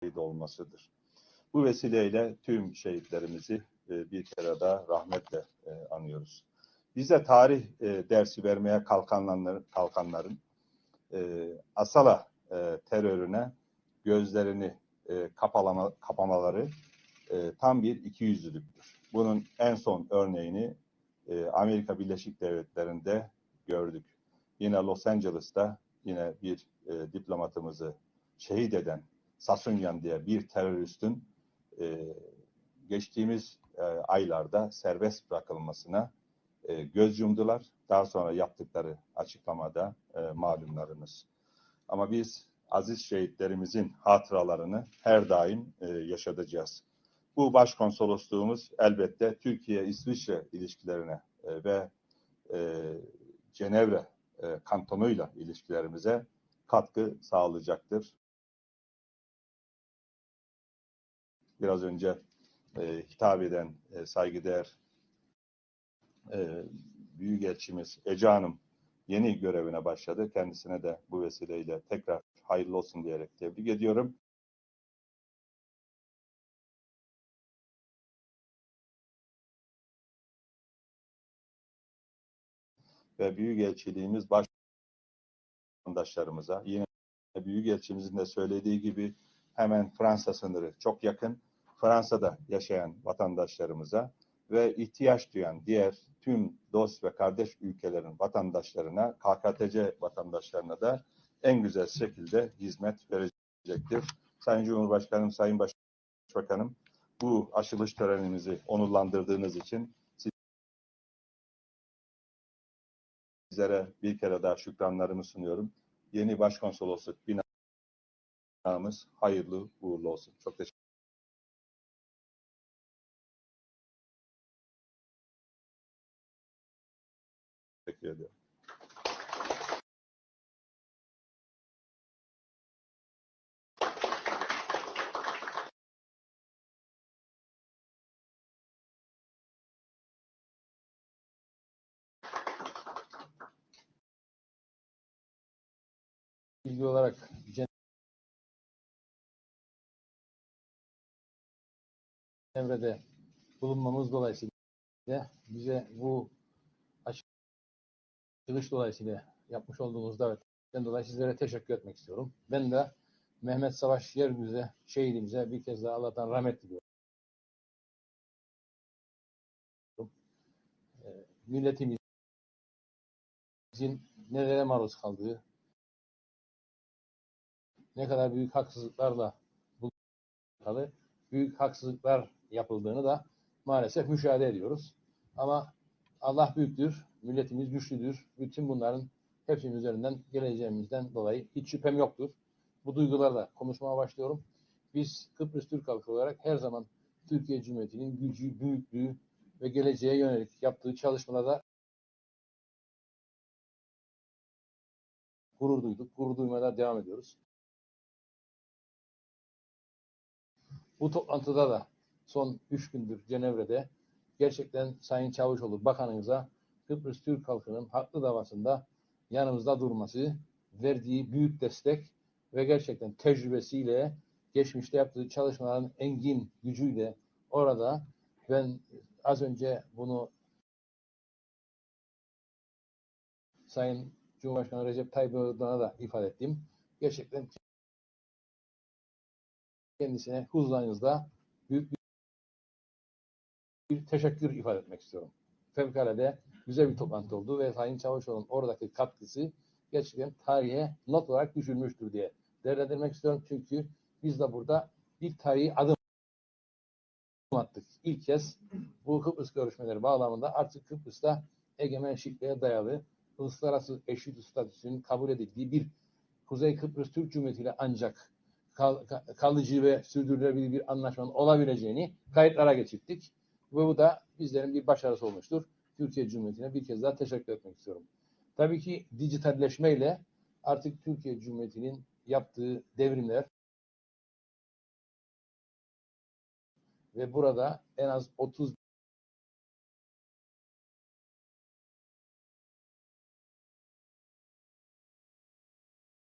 şehit olmasıdır. Bu vesileyle tüm şehitlerimizi e, bir kere daha rahmetle e, anıyoruz. Bize tarih e, dersi vermeye kalkanların, kalkanların Asala terörüne gözlerini kapalama, kapamaları tam bir ikiyüzlülüktür. Bunun en son örneğini Amerika Birleşik Devletleri'nde gördük. Yine Los Angeles'ta yine bir diplomatımızı şehit eden Sasunyan diye bir teröristin e, geçtiğimiz e, aylarda serbest bırakılmasına e, göz yumdular. Daha sonra yaptıkları açıklamada e, malumlarınız. Ama biz aziz şehitlerimizin hatıralarını her daim e, yaşatacağız. Bu başkonsolosluğumuz elbette Türkiye-İsviçre ilişkilerine e, ve e, Cenevre e, kantonuyla ilişkilerimize katkı sağlayacaktır. Biraz önce e, hitap eden e, saygıdeğer e, Büyükelçimiz Ece Hanım yeni görevine başladı. Kendisine de bu vesileyle tekrar hayırlı olsun diyerek tebrik ediyorum. Ve Büyükelçiliğimiz baş vatandaşlarımıza yine Büyükelçimizin de söylediği gibi hemen Fransa sınırı çok yakın. Fransa'da yaşayan vatandaşlarımıza ve ihtiyaç duyan diğer tüm dost ve kardeş ülkelerin vatandaşlarına, KKTC vatandaşlarına da en güzel şekilde hizmet verecektir. Sayın Cumhurbaşkanım, Sayın Başbakanım, bu açılış törenimizi onurlandırdığınız için sizlere bir kere daha şükranlarımı sunuyorum. Yeni başkonsolosluk binamız hayırlı uğurlu olsun. Çok teşekkür Teşekkür ediyorum. bilgi olarak Cenevre'de bulunmamız dolayısıyla bize bu açılış dolayısıyla yapmış olduğumuz davetten dolayı sizlere teşekkür etmek istiyorum. Ben de Mehmet Savaş Yergüz'e, şehidimize bir kez daha Allah'tan rahmet diliyorum. Ee, Milletimizin nelere maruz kaldığı, ne kadar büyük haksızlıklarla alakalı büyük haksızlıklar yapıldığını da maalesef müşahede ediyoruz. Ama Allah büyüktür, milletimiz güçlüdür. Bütün bunların hepsinin üzerinden geleceğimizden dolayı hiç şüphem yoktur. Bu duygularla konuşmaya başlıyorum. Biz Kıbrıs Türk halkı olarak her zaman Türkiye Cumhuriyeti'nin gücü, büyüklüğü ve geleceğe yönelik yaptığı çalışmalarda gurur duyduk. Gurur duymaya devam ediyoruz. Bu toplantıda da son üç gündür Cenevre'de gerçekten Sayın Çavuşoğlu Bakanımıza Kıbrıs Türk halkının haklı davasında yanımızda durması, verdiği büyük destek ve gerçekten tecrübesiyle geçmişte yaptığı çalışmaların engin gücüyle orada ben az önce bunu Sayın Cumhurbaşkanı Recep Tayyip Erdoğan'a da ifade ettim. Gerçekten kendisine huzurunuzda büyük bir teşekkür ifade etmek istiyorum. Fevkalade güzel bir toplantı oldu ve Sayın Çavuşoğlu'nun oradaki katkısı gerçekten tarihe not olarak düşülmüştür diye değerlendirmek istiyorum. Çünkü biz de burada bir tarihi adım attık. İlk kez bu Kıbrıs görüşmeleri bağlamında artık Kıbrıs'ta egemenlikliğe dayalı uluslararası eşit statüsünün kabul edildiği bir Kuzey Kıbrıs Türk Cumhuriyeti ile ancak kal, kalıcı ve sürdürülebilir bir anlaşmanın olabileceğini kayıtlara geçirdik. Ve bu da bizlerin bir başarısı olmuştur. Türkiye Cumhuriyeti'ne bir kez daha teşekkür etmek istiyorum. Tabii ki dijitalleşmeyle artık Türkiye Cumhuriyeti'nin yaptığı devrimler ve burada en az 30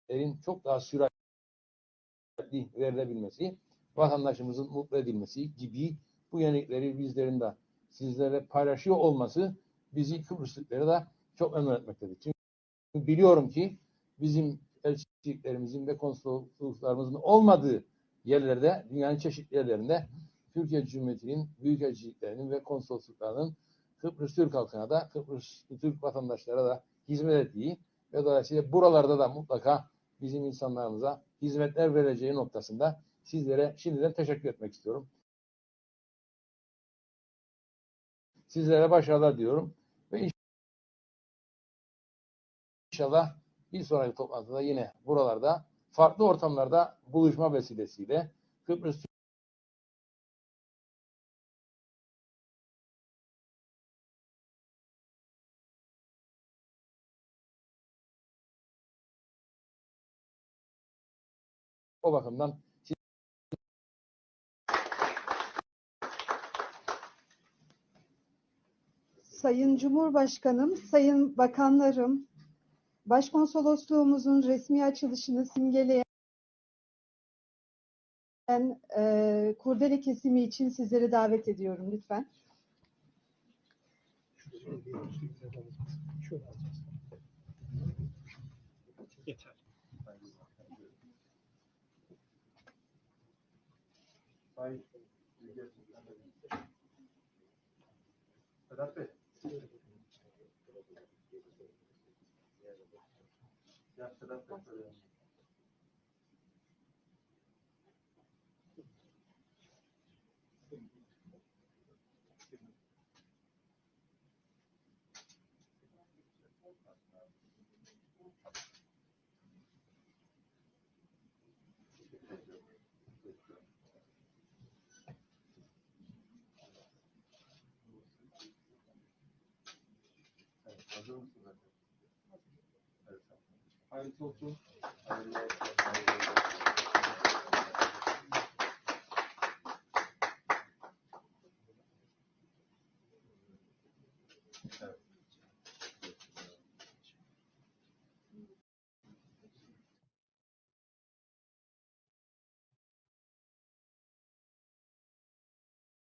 erin çok daha süratli verilebilmesi, vatandaşımızın mutlu edilmesi gibi bu yenilikleri bizlerin de sizlerle paylaşıyor olması bizi Kıbrıs Türkleri de çok memnun etmektedir. Çünkü biliyorum ki bizim elçiliklerimizin ve konsolosluklarımızın olmadığı yerlerde, dünyanın çeşitli yerlerinde Türkiye Cumhuriyeti'nin büyükelçiliklerinin ve konsolosluklarının Kıbrıs Türk halkına da, Kıbrıs Türk vatandaşlara da hizmet ettiği ve dolayısıyla buralarda da mutlaka bizim insanlarımıza hizmetler vereceği noktasında sizlere şimdiden teşekkür etmek istiyorum. Sizlere başarılar diyorum ve inşallah bir sonraki toplantıda yine buralarda farklı ortamlarda buluşma vesilesiyle Kıbrıs o bakımdan Sayın Cumhurbaşkanım, Sayın Bakanlarım, Başkonsolosluğumuzun resmi açılışını simgeleyen e, kurdele kesimi için sizleri davet ediyorum lütfen. Yeter. Hazır. Hayırlı olsun. Hayırlı olsun. Hayırlı olsun. Evet.